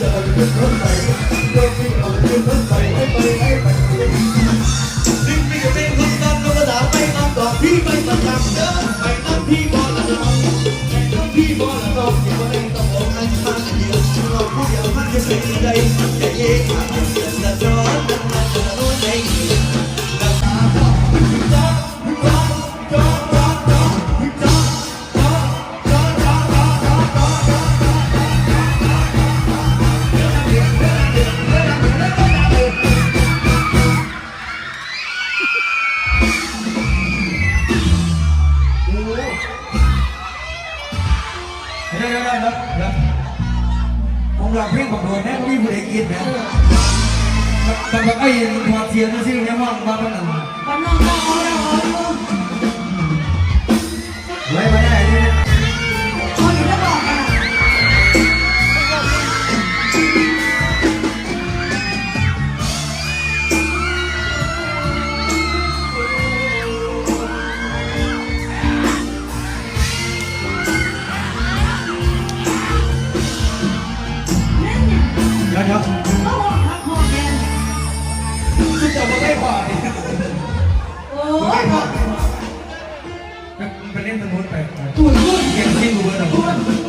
จะอดขึ้นรถไฟโยกที่อดขึ้นรถไฟให้ไปให้ไปดึงไปกับเพลงรถตามธรรมดาไปตามต่อพี่ไปประเด้ ด้ได้ได้ครับครับผมหลับเพลงของโดนแน่ไม่มีผู้ใดกินนะแต่แบบไอ้ถอดเสียงซิ่งเนี่ยว่างมาเป็นอันกำลัง เนาก็บอกฮักพ่อแม่คืจะมาได้บ่อยโอ้มันเล่นสมุดไปตุ้นตุ้นเก่งที่ดูเบอร์หนึ่ง